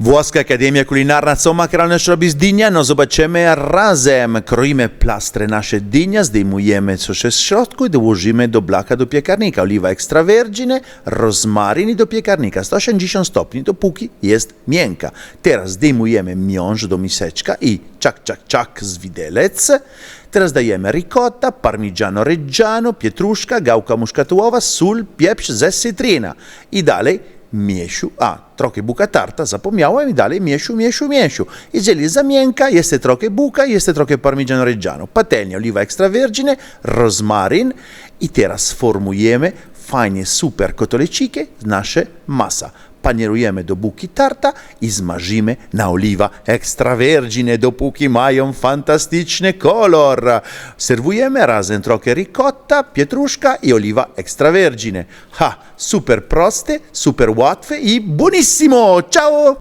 Włoska Akademia Kulinarna co makralne robi z dynia, no zobaczymy razem. Kroimy plastry nasze dynia, zdejmujemy coś z środku i dołożymy do blaka do piekarnika. Oliwa extravergine, rozmaryn do piekarnika 180 stopni, dopóki jest miękka. Teraz zdejmujemy miąższ do miseczka i czak, czak, czak z widelec. Teraz dajemy ricotta, parmigiano reggiano, pietruszka, gałka muszkatułowa, sól, pieprz ze cytryna. I dalej miesiu, a trochę buka tarta, zapomniałem i dalej miesiu, miesiu, miesiu. Jeżeli jest za miękka, jest trochę buka, jest trochę parmigiano reggiano, patelnia, oliwa extravergine, rozmaryn i teraz formujemy fajnie super kotoleciki, nasze masa. Panierujemy do buki tarta i zmażymy na oliwa extravergine, dopóki mają fantastyczny kolor. Serwujemy razem trochę ricotta, pietruszka i oliwa extravergine. Ha, super proste, super łatwe i buonissimo! Ciao!